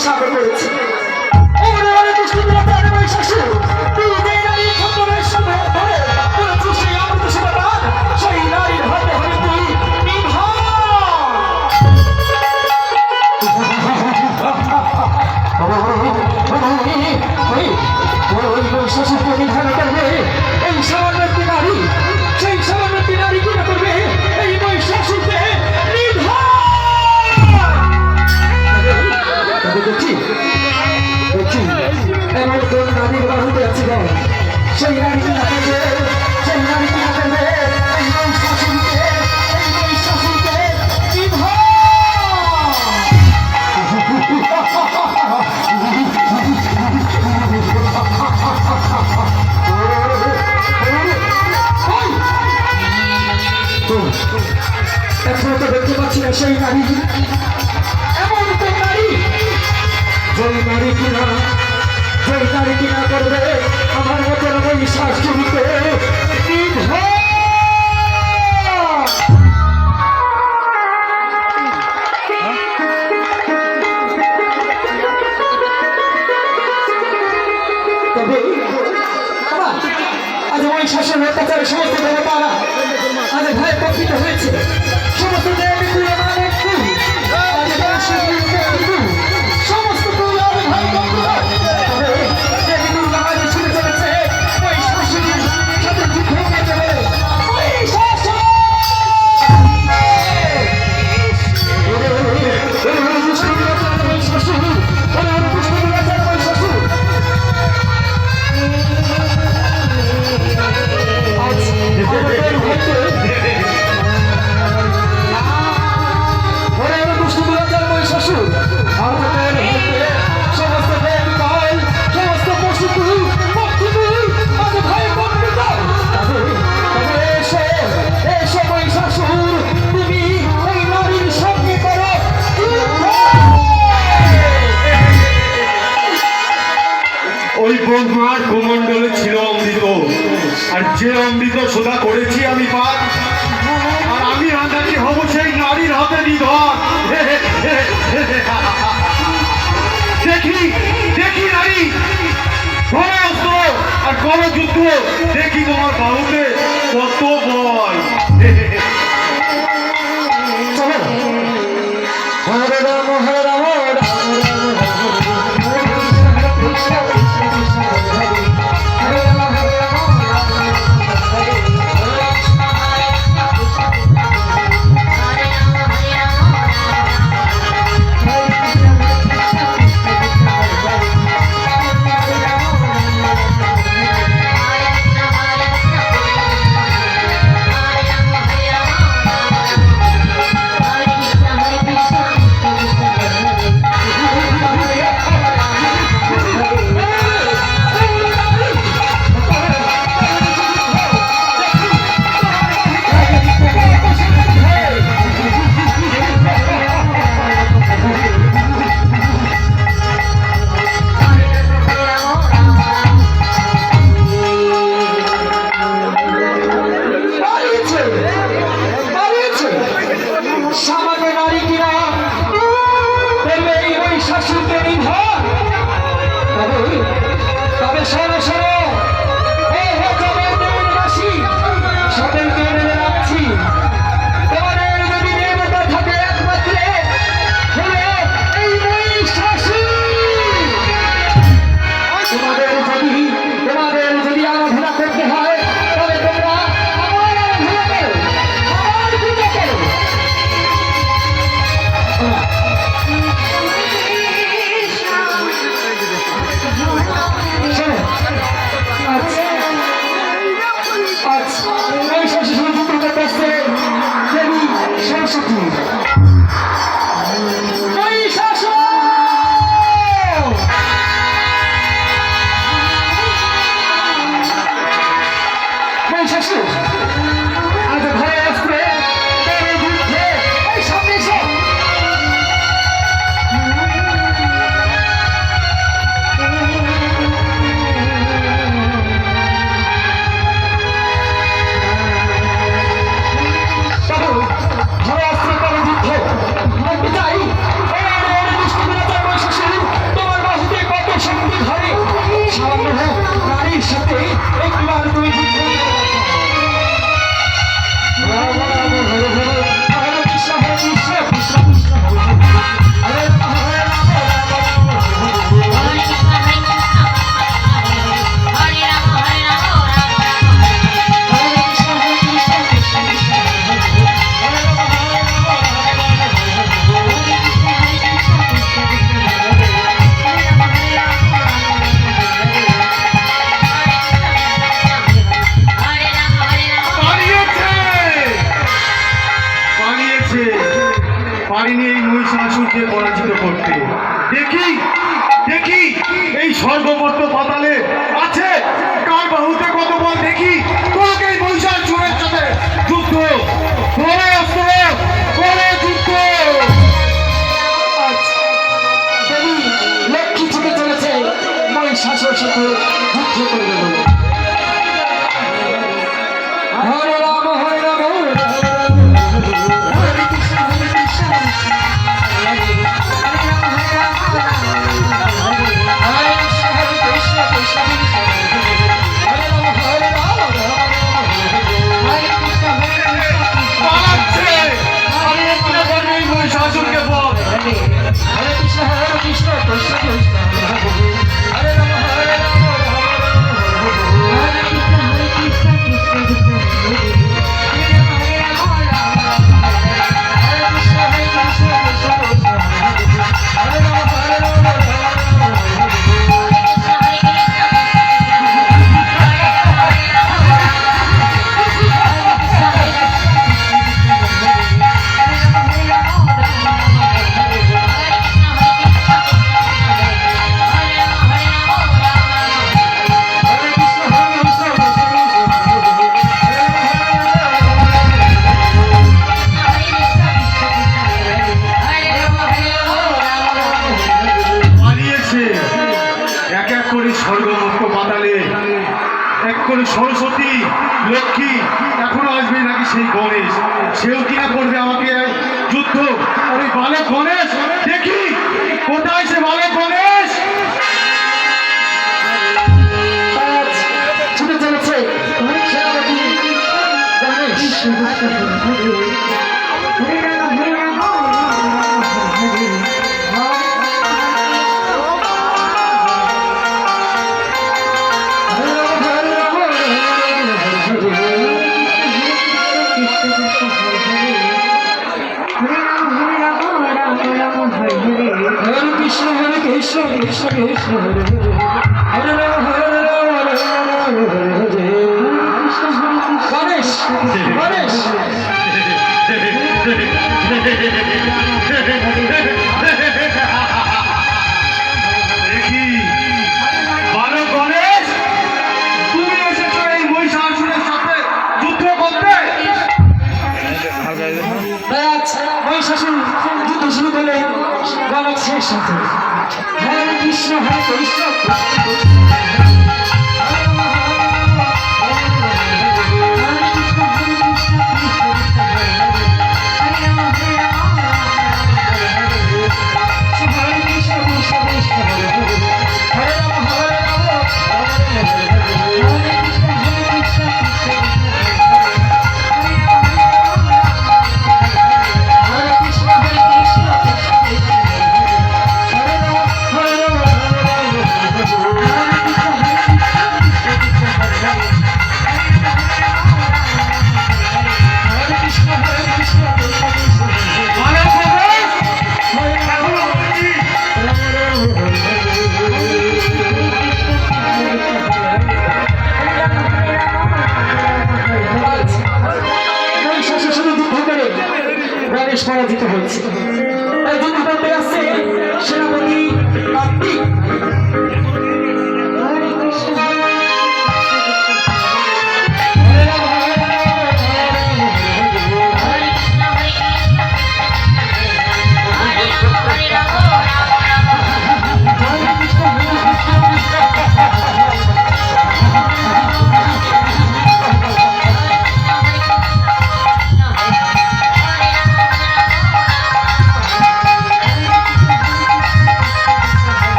সাগর রয়েছে Yeah. অন্যায় শাসন অত্যাচারের সমস্ত দেবতারা আজ ভাই প্রকৃত হয়েছে। সমস্ত দেবী সোজা করেছি আমি পাক আর আমি আন্দাজি হব সেই নারীর হাতে নিধন। দেখি দেখি নারী। আর কোন যুদ্ধ। দেখি তোমার বাবুকে কত বয় এক্ষুনি স্বর্গমুক্ত পাতালে। করে সরস্বতী, লক্ষ্মী এখনও আসবে নাকি সেই গণেশ? সেও কিনা করবে আমাকে যুদ্ধ? আরে বালক গণেশ, দেখি কোথায় সে বালক গণেশ? ছুটে চলেছে। গণেশ। হরে হরে গণেশ গণেশ মহিষাসুর যুদ্ধ শুরু করলেন গণক শেষ সাথে Felicidade.